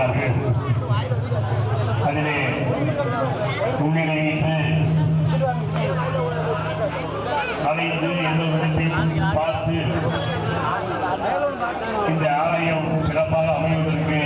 உருவாக்கி அதிலே முன்னிலை வைத்து அலைந்து எல்லோரிடத்தையும் பார்த்து இந்த ஆலயம் சிறப்பாக அமைவதற்கு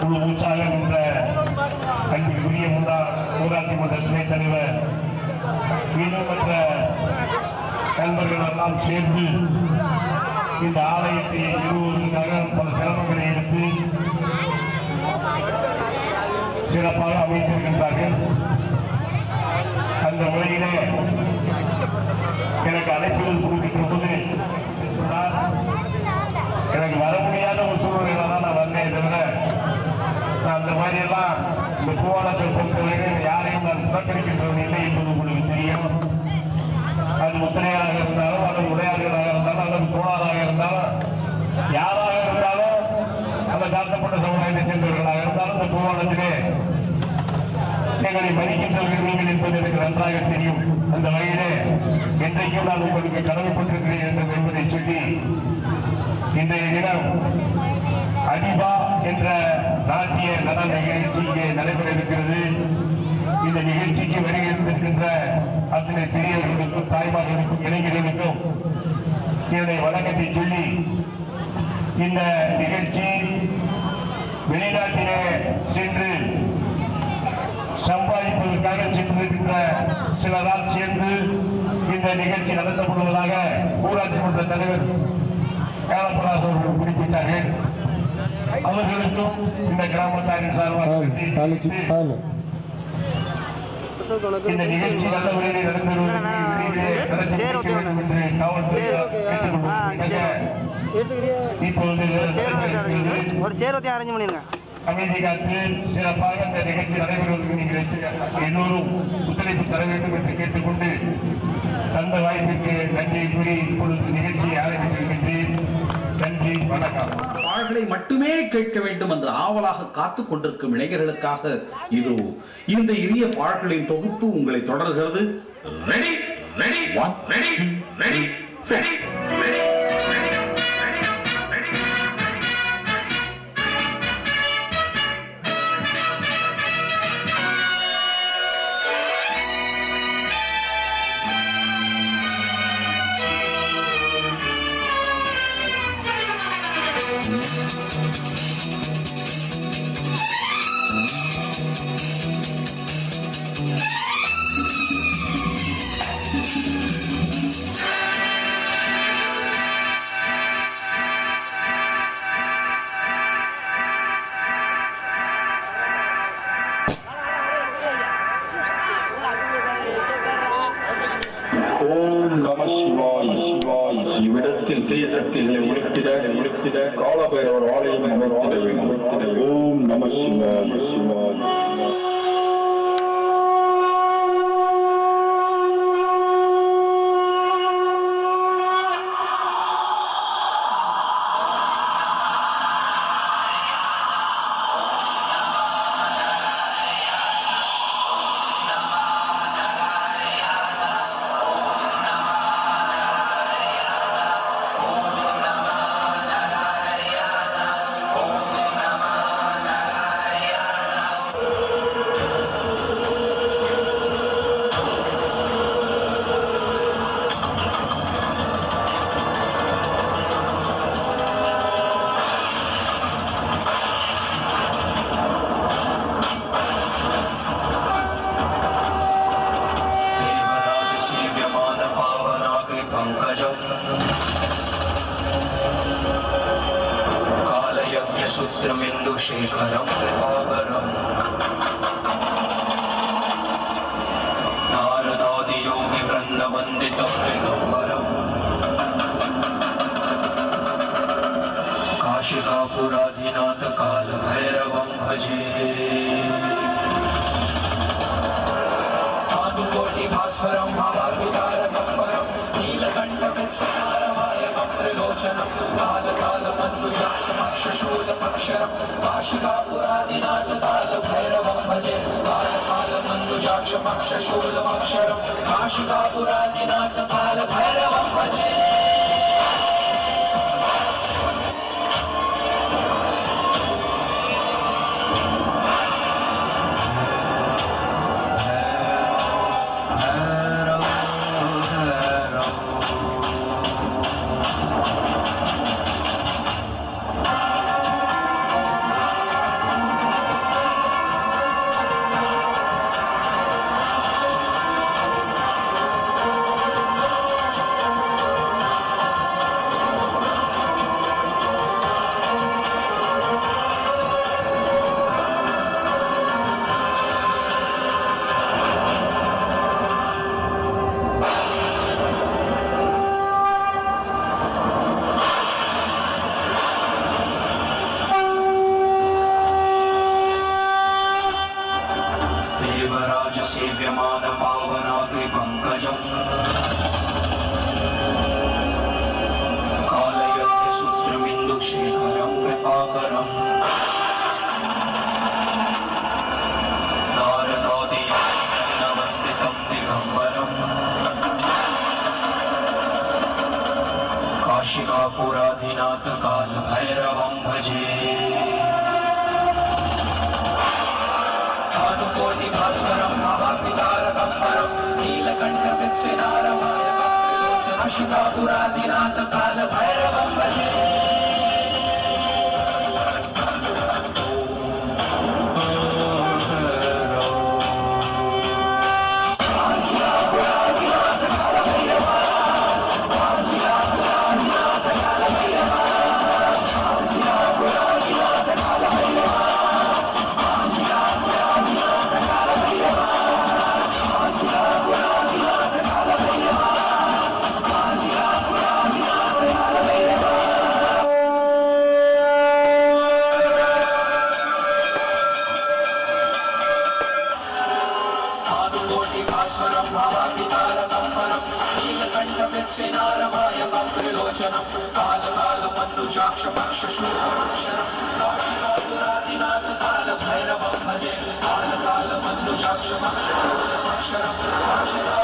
முழு மூச்சாக என்ற அன்பிற்குரிய முன்னாள் ஊராட்சி மன்ற துணைத் தலைவர் இன்னும் மற்ற நண்பர்கள் எல்லாம் சேர்ந்து இந்த ஆலயத்தை நிறுவுவதற்காக பல சிரமங்களை சிறப்பாக அமைத்திருக்கின்றார்கள் அந்த முறையிலே எனக்கு அழைப்புகள் கொடுக்கின்ற போது சொன்னார் எனக்கு வர முடியாத ஒரு சூழ்நிலை தான் நான் வந்தேன் தவிர நான் அந்த மாதிரி எல்லாம் இந்த பூவாளத்தை பொறுத்தவரையில் யாரையும் நான் புறக்கணிக்கின்றவன் இல்லை என்பது உங்களுக்கு தெரியும். அது முத்திரையாக இருந்தாலும் அது உடையாளர்களாக இருந்தாலும் அல்லது கோளாறாக இருந்தாலும் யாராக இருந்தாலும் அந்த தாழ்த்தப்பட்ட சமுதாயத்தை சேர்ந்தவர்களாக இருந்தாலும் எங்களை மதிக்கின்றவர்கள் நீங்கள் என்பது எனக்கு நன்றாக தெரியும். அந்த வகையிலே என்றைக்கும் நான் உங்களுக்கு கடமைப்பட்டிருக்கிறேன் என்ற என்பதை சொல்லி இன்றைய தினம் அதிபா என்ற நாட்டிய நல நிகழ்ச்சி இங்கே நடைபெற இருக்கிறது இந்த நிகழ்ச்சிக்கு வருகின்ற அத்தனை பெரியவர்களுக்கும் தாய்மார்களுக்கும் இளைஞர்களுக்கும் என்னுடைய வணக்கத்தை சொல்லி இந்த நிகழ்ச்சி வெளிநாட்டிலே சென்று சம்பாதிப்பதற்காக சென்றிருக்கின்ற சிலரால் சேர்ந்து இந்த நிகழ்ச்சி நடத்தப்படுவதாக ஊராட்சி மன்ற தலைவர் காலப்பராஜ் அவர்கள் குறிப்பிட்டார்கள். அவர்களுக்கும் இந்த கிராமத்தாரின் சார்பாக இந்த நிகழ்ச்சி நல்ல முறையில் என்று காவல்துறை. ஒரு சேர் ஊற்றி அரேஞ்ச் பண்ணிருங்க அமைதி காத்து சிறப்பாக இந்த நிகழ்ச்சி நடைபெறுவதற்கு நீங்கள் எல்லோரும் ஒத்துழைப்பு தர வேண்டும் என்று கேட்டுக்கொண்டு தந்த வாய்ப்பிற்கு நன்றி கூறி இப்பொழுது நிகழ்ச்சியை ஆரம்பித்திருக்கின்றேன். நன்றி வணக்கம். பாடல்களை மட்டுமே கேட்க வேண்டும் என்று ஆவலாக காத்துக் கொண்டிருக்கும் இளைஞர்களுக்காக இது இந்த இனிய பாடல்களின் தொகுப்பு உங்களை தொடர்கிறது. Ready ready ready ready ready ஓம் நம சிவாய் சிவாய் இவ்விடத்தில் தீசக்திகளை முடித்திட முடித்திட காலபைரவர் ஆலயம் அமைத்திட வேண்டும் ஓம் நம சிவாய் சிவாய் सुत्रमिन्दुशेखरं कृपाकरं नारदादियोगिवृन्दवन्दितं काल काशिकापुराधिनाथकालभैरवं भजे बालकाल कालकालमन्नुजाक्षमक्षशूलमक्षरं काशिकापुरादिनाथ कालभैरवं भजे कालकालमन्नुजाक्षमक्षशूलमक्षरं काशिकापुरादिनाथ कालभैरवं भजे पुराधिनाथ काल भैरवं भजे। धातुकोटिभास्वरं महापितारकं परं नीलकण्ठपित्सिनारमायकं अशितापुराधिनाथ काल भैरव भजे। عشرة عشرة عشرة